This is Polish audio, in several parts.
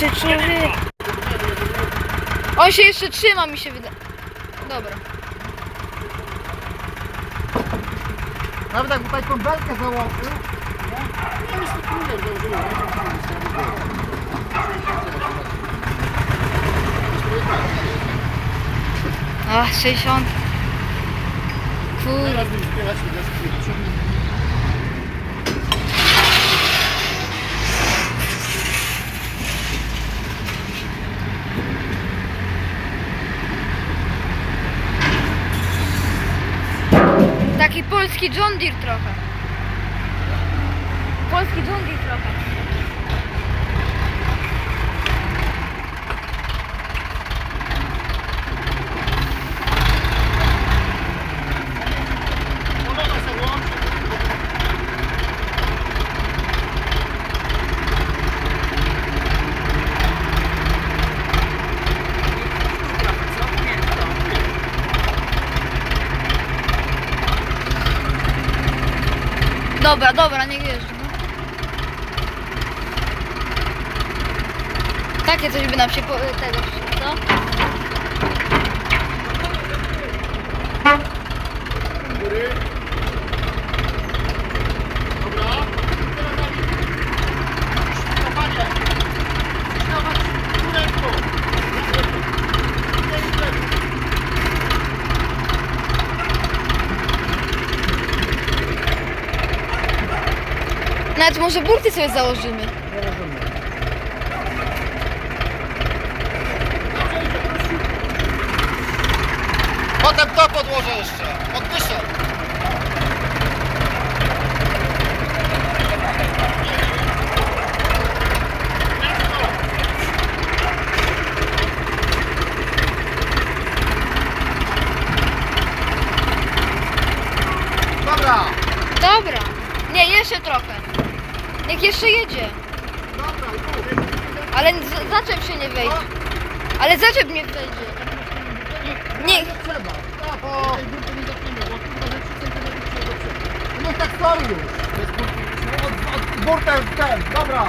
Ty człowiek. On się jeszcze trzyma, mi się wydaje. Dobra. Nawet jakby taką belkę założył. A, 60. Kurde. Taki polski John Deere trochę. Polski John Deere trochę. Dobra, dobra, niech jeżdżi. No. Takie coś by nam się po, tego, co? Nawet może burty sobie założymy. Potem to podłożę jeszcze. Podwyższę. Dobra. Dobra. Nie, jeszcze trochę. Niech jeszcze jedzie. Dobra. Ale z- zaczep się nie wejdzie. Ale zaczep nie wejdzie. Nie. trzeba. Tak, o. Tej burty nie zapniemy, bo kurwa, że 3 cm się do przodu. Niech tak stoi już. Bez burty. Od, od burtę w ten, dobra.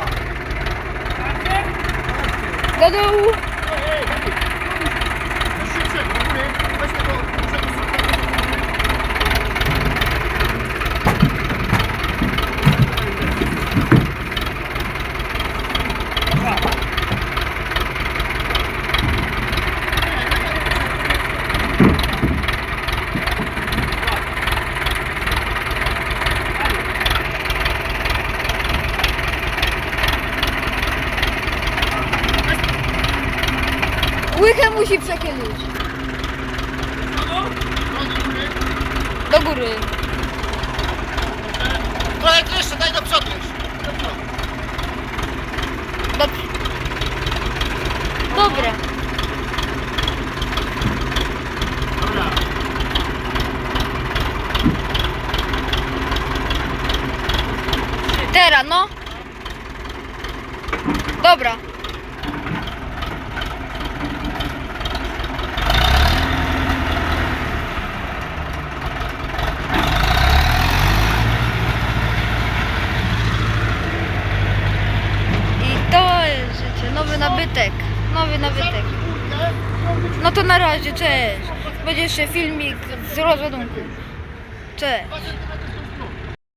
Do dołu. Łychę musi przechylić. Do góry. Trochę tu jeszcze, daj do przodu jeszcze. Do przodu. Dobrze. Dobra. Dobra. Teraz, no. Dobra. I to jest życie. Nowy nabytek. Nowy nabytek. No to na razie, cześć. Będzie jeszcze filmik z rozładunku. Cześć.